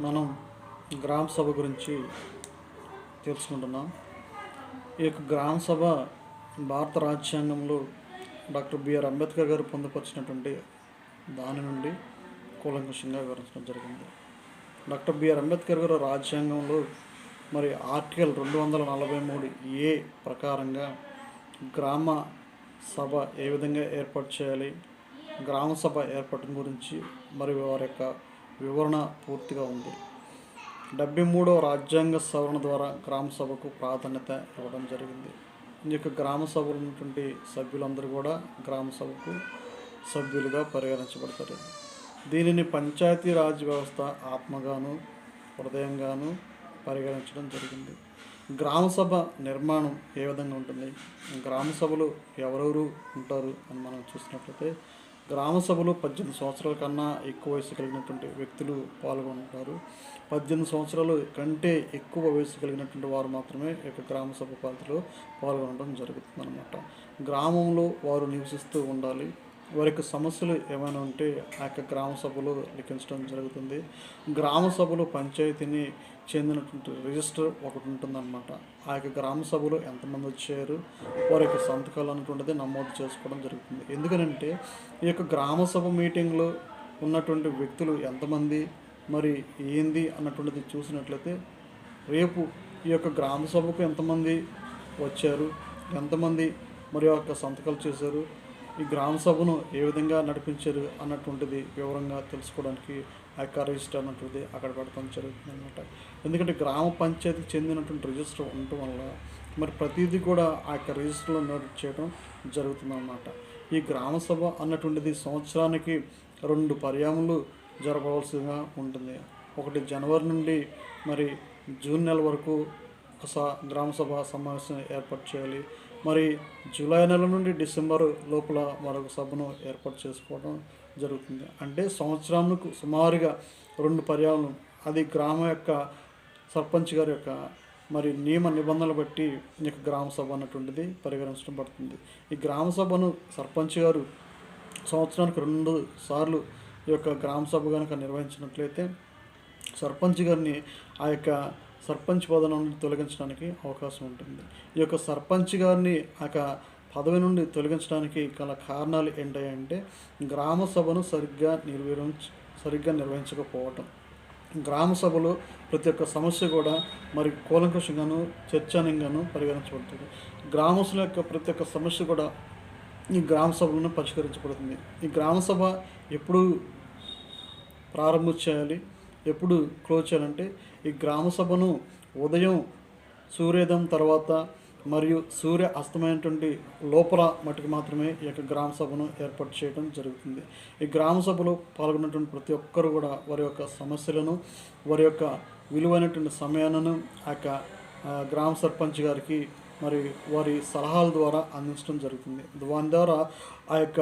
మనం గ్రామ సభ గురించి తెలుసుకుంటున్నాం. ఈ యొక్క గ్రామ సభ భారత రాజ్యాంగంలో డాక్టర్ బిఆర్ అంబేద్కర్ గారు పొందుపరిచినటువంటి దాని నుండి కూలంకషంగా వివరించడం జరిగింది. డాక్టర్ బిఆర్ అంబేద్కర్ గారు రాజ్యాంగంలో మరి ఆర్టికల్ రెండు వందల నలభై మూడు ఏ ప్రకారంగా గ్రామ సభ ఏ విధంగా ఏర్పాటు చేయాలి గ్రామ సభ ఏర్పాటు గురించి మరియు వారి యొక్క వివరణ పూర్తిగా ఉంది. డెబ్బై మూడవ రాజ్యాంగ సవరణ ద్వారా గ్రామ సభకు ప్రాధాన్యత ఇవ్వడం జరిగింది. ఈ యొక్క గ్రామ సభలో ఉన్నటువంటి సభ్యులందరూ కూడా గ్రామ సభకు సభ్యులుగా పరిగణించబడతారు. దీనిని పంచాయతీ రాజ్ వ్యవస్థ ఆత్మగాను హృదయంగాను పరిగణించడం జరిగింది. గ్రామ సభ నిర్మాణం ఏ విధంగా ఉంటుంది? గ్రామ సభలు ఎవరెవరు ఉంటారు అని మనం చూసినట్లయితే గ్రామ సభలో పద్దెనిమిది సంవత్సరాల కన్నా ఎక్కువ వయసు కలిగినటువంటి వ్యక్తులు పాల్గొంటారు. పద్దెనిమిది సంవత్సరాలు కంటే ఎక్కువ వయసు కలిగినటువంటి వారు మాత్రమే యొక్క గ్రామ సభ పాత్రలో పాల్గొనడం జరుగుతుందనమాట గ్రామంలో వారు నివసిస్తూ ఉండాలి. వారికి సమస్యలు ఏమైనా ఉంటే ఆ యొక్క గ్రామ సభలో లిఖించడం జరుగుతుంది. గ్రామ సభలో పంచాయతీని చెందినటువంటి రిజిస్టర్ ఒకటి ఉంటుందన్నమాట. ఆ యొక్క గ్రామ సభలో ఎంతమంది వచ్చారు వారి యొక్క సంతకాలు అనేటువంటిది నమోదు చేసుకోవడం జరుగుతుంది. ఎందుకనంటే ఈ యొక్క గ్రామ సభ మీటింగ్లో ఉన్నటువంటి వ్యక్తులు ఎంతమంది మరి ఏంది అన్నటువంటిది చూసినట్లయితే రేపు ఈ యొక్క గ్రామ సభకు ఎంతమంది వచ్చారు ఎంతమంది మరి ఆ యొక్క సంతకాలు చేశారు ఈ గ్రామ సభను ఏ విధంగా నడిపించారు అన్నటువంటిది వివరంగా తెలుసుకోవడానికి ఆ యొక్క రిజిస్టర్ అన్నటువంటిది అక్కడ పెడతాం జరుగుతుంది అనమాట ఎందుకంటే గ్రామ పంచాయతీకి చెందినటువంటి రిజిస్టర్ ఉండటం వల్ల మరి ప్రతిదీ కూడా ఆ యొక్క రిజిస్టర్లో నోట్ చేయడం జరుగుతుంది అన్నమాట ఈ గ్రామ సభ అన్నటువంటిది సంవత్సరానికి రెండు పర్యాములు జరపవలసిగా ఉంటుంది. ఒకటి జనవరి నుండి మరి జూన్ నెల వరకు ఒక స గ్రామ సభ సమావేశం ఏర్పాటు చేయాలి. మరి జూలై నెల నుండి డిసెంబర్ లోపల మరొక సభను ఏర్పాటు చేసుకోవడం జరుగుతుంది. అంటే సంవత్సరానికి సుమారుగా రెండు పర్యాలను అది గ్రామ యొక్క సర్పంచ్ గారి యొక్క మరి నియమ నిబంధనలు బట్టి ఈ యొక్క గ్రామ సభ అన్నటువంటిది పరిగణించడం పడుతుంది. ఈ గ్రామ సభను సర్పంచ్ గారు సంవత్సరానికి రెండు సార్లు ఈ యొక్క గ్రామ సభ కనుక నిర్వహించినట్లయితే సర్పంచ్ గారిని ఆ యొక్క సర్పంచ్ పదవి నుండి తొలగించడానికి అవకాశం ఉంటుంది. ఈ యొక్క సర్పంచ్ గారిని ఆ పదవి నుండి తొలగించడానికి గల కారణాలు ఏంటంటే గ్రామ సభను సరిగ్గా నిర్వహించ సరిగ్గా నిర్వహించకపోవటం. గ్రామ సభలో ప్రతి ఒక్క సమస్య కూడా మరి కూలంకషంగాను చర్చనీయంగాను పరిగణించబడుతుంది. గ్రామస్తుల యొక్క ప్రతి ఒక్క సమస్య కూడా ఈ గ్రామ సభలను పరిష్కరించబడుతుంది. ఈ గ్రామ సభ ఎప్పుడు ప్రారంభం చేయాలి? ఎప్పుడు క్లోజ్ చేయాలంటే ఈ గ్రామ సభను ఉదయం సూర్యోదయం తర్వాత మరియు సూర్య అస్తమైనటువంటి లోపల మటుకు మాత్రమే ఈ యొక్క గ్రామ సభను ఏర్పాటు చేయడం జరుగుతుంది. ఈ గ్రామ సభలో పాల్గొన్నటువంటి ప్రతి ఒక్కరు కూడా వారి యొక్క సమస్యలను వారి యొక్క విలువైనటువంటి సమయాలను ఆ యొక్క గ్రామ సర్పంచ్ గారికి మరి వారి సలహాల ద్వారా అందించడం జరుగుతుంది. దాని ద్వారా ఆ యొక్క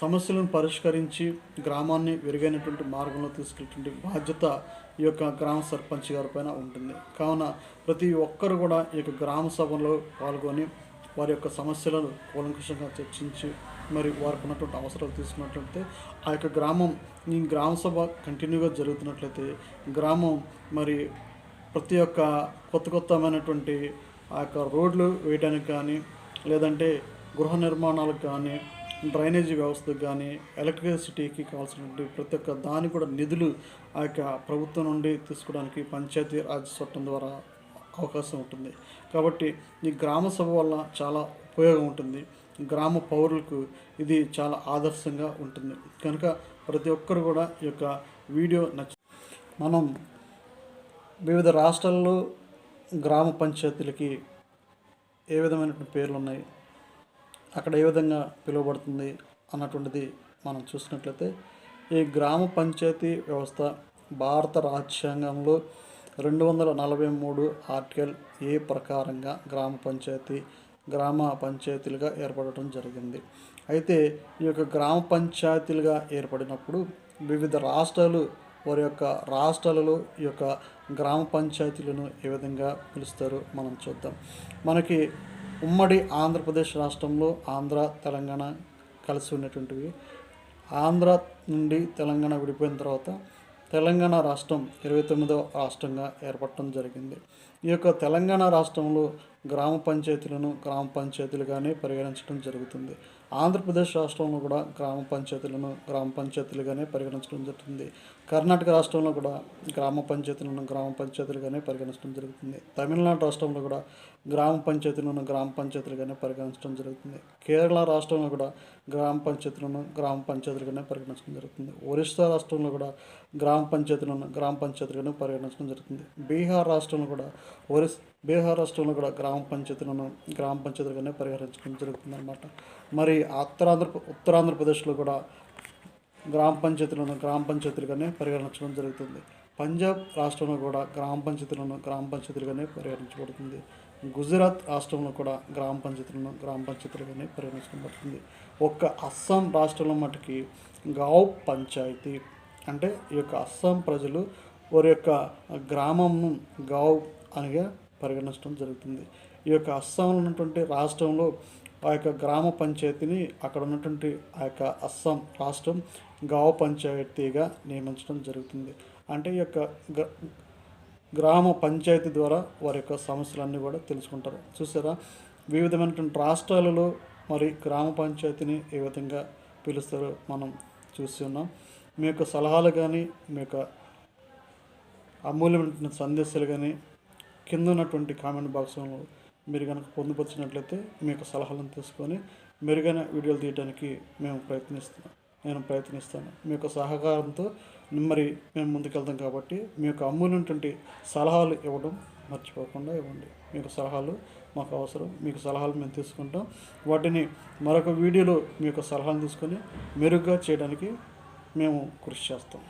సమస్యలను పరిష్కరించి గ్రామాన్ని వెరుగైనటువంటి మార్గంలో తీసుకెళ్ళేటువంటి బాధ్యత ఈ యొక్క గ్రామ సర్పంచ్ గారి పైన ఉంటుంది. కావున ప్రతి ఒక్కరు కూడా ఈ యొక్క గ్రామ సభలో పాల్గొని వారి యొక్క సమస్యలను కూలంకషంగా చర్చించి మరి వారికి ఉన్నటువంటి అవసరాలు తీసుకున్నట్లయితే ఆ యొక్క గ్రామం ఈ గ్రామ సభ కంటిన్యూగా జరుగుతున్నట్లయితే గ్రామం మరి ప్రతి ఒక్క కొత్త కొత్తమైనటువంటి ఆ యొక్క రోడ్లు వేయడానికి కానీ లేదంటే గృహ నిర్మాణాలకు కానీ డ్రైనేజీ వ్యవస్థకు కానీ ఎలక్ట్రిసిటీకి కావాల్సినటువంటి ప్రతి ఒక్క దాని కూడా నిధులు ఆ యొక్క ప్రభుత్వం నుండి తీసుకోవడానికి పంచాయతీ రాజ్ చట్టం ద్వారా అవకాశం ఉంటుంది. కాబట్టి ఈ గ్రామ సభ వల్ల చాలా ఉపయోగం ఉంటుంది. గ్రామ పౌరులకు ఇది చాలా ఆదర్శంగా ఉంటుంది. కనుక ప్రతి ఒక్కరు కూడా ఈ యొక్క వీడియో నచ్చ మనం వివిధ రాష్ట్రాల్లో గ్రామ పంచాయతీలకి ఏ విధమైనటువంటి పేర్లు ఉన్నాయి అక్కడ ఏ విధంగా పిలువబడుతుంది అన్నటువంటిది మనం చూసినట్లయితే ఈ గ్రామ పంచాయతీ వ్యవస్థ భారత రాజ్యాంగంలో రెండు వందల నలభై మూడు ఆర్టికల్ ఏ ప్రకారంగా గ్రామ పంచాయతీ గ్రామ పంచాయతీలుగా ఏర్పడటం జరిగింది. అయితే ఈ యొక్క గ్రామ పంచాయతీలుగా ఏర్పడినప్పుడు వివిధ రాష్ట్రాలు వారి యొక్క రాష్ట్రాలలో ఈ యొక్క గ్రామ పంచాయతీలను ఏ విధంగా పిలుస్తారో మనం చూద్దాం. మనకి ఉమ్మడి ఆంధ్రప్రదేశ్ రాష్ట్రంలో ఆంధ్ర తెలంగాణ కలిసి ఉన్నటువంటివి ఆంధ్ర నుండి తెలంగాణ విడిపోయిన తర్వాత తెలంగాణ రాష్ట్రం ఇరవై తొమ్మిదవ రాష్ట్రంగా ఏర్పడటం జరిగింది. ఈ యొక్క తెలంగాణ రాష్ట్రంలో గ్రామ పంచాయతీలను గ్రామ పంచాయతీలుగానే పరిగణించడం జరుగుతుంది. ఆంధ్రప్రదేశ్ రాష్ట్రంలో కూడా గ్రామ పంచాయతీలను గ్రామ పంచాయతీలుగానే పరిగణించడం జరుగుతుంది. కర్ణాటక రాష్ట్రంలో కూడా గ్రామ పంచాయతీలను గ్రామ పంచాయతీలుగానే పరిగణించడం జరుగుతుంది. తమిళనాడు రాష్ట్రంలో కూడా గ్రామ పంచాయతీలను గ్రామ పంచాయతీలుగానే పరిగణించడం జరుగుతుంది. కేరళ రాష్ట్రంలో కూడా గ్రామ పంచాయతీలను గ్రామ పంచాయతీలుగానే పరిగణించడం జరుగుతుంది. ఒరిస్సా రాష్ట్రంలో కూడా గ్రామ పంచాయతీలను గ్రామ పంచాయతీలుగానే పరిగణించడం జరుగుతుంది. బీహార్ రాష్ట్రంలో కూడా ఒరిస్ బీహార్ రాష్ట్రంలో కూడా గ్రామ పంచాయతీలను గ్రామ పంచాయతీలుగానే పరిగణించడం జరుగుతుందన్నమాట. మరి ఉత్తరాంధ్ర ఉత్తరాంధ్రప్రదేశ్లో కూడా గ్రామ పంచాయతీలను గ్రామ పంచాయతీలుగానే పరిగణించడం జరుగుతుంది. పంజాబ్ రాష్ట్రంలో కూడా గ్రామ పంచాయతీలను గ్రామ పంచాయతీలుగానే పరిగణించబడుతుంది. గుజరాత్ రాష్ట్రంలో కూడా గ్రామ పంచాయతీలను గ్రామ పంచాయతీలుగానే పరిగణించబడుతుంది ఒక్క అస్సాం రాష్ట్రంలో మటుకి గావ్ పంచాయతీ అంటే ఈ యొక్క అస్సాం ప్రజలు వారి యొక్క గ్రామం గావ్ అనగా పరిగణించడం జరుగుతుంది. ఈ యొక్క అస్సాంలో ఉన్నటువంటి రాష్ట్రంలో ఆ యొక్క గ్రామ పంచాయతీని అక్కడ ఉన్నటువంటి ఆ యొక్క అస్సాం రాష్ట్రం గావ పంచాయతీగా నియమించడం జరుగుతుంది. అంటే ఈ యొక్క గ- గ్రామ పంచాయతీ ద్వారా వారి యొక్క సమస్యలన్నీ కూడా తెలుసుకుంటారు. చూసారా? వివిధమైనటువంటి రాష్ట్రాలలో మరి గ్రామ పంచాయతీని ఏ విధంగా పిలుస్తారో మనం చూసి ఉన్నాం. మీ యొక్క సలహాలు కానీ మీ యొక్క అమూల్యమైన సందేశాలు కానీ కింద ఉన్నటువంటి కామెంట్ బాక్స్లో మీరు కనుక పొందుపరిచినట్లయితే మీ యొక్క సలహాలను తీసుకొని మెరుగైన వీడియోలు తీయడానికి మేము ప్రయత్నిస్తున్నాం. నేను ప్రయత్నిస్తాను. మీ యొక్క సహకారంతో మరి మేము ముందుకెళ్తాం కాబట్టి మీ యొక్క అమ్మునటువంటి సలహాలు ఇవ్వడం మర్చిపోకుండా ఇవ్వండి. మీ యొక్క సలహాలు మాకు అవసరం. మీకు సలహాలు మేము తీసుకుంటాం. వాటిని మరొక వీడియోలో మీ యొక్క సలహాలు తీసుకొని మెరుగ్గా చేయడానికి మేము కృషి చేస్తాం.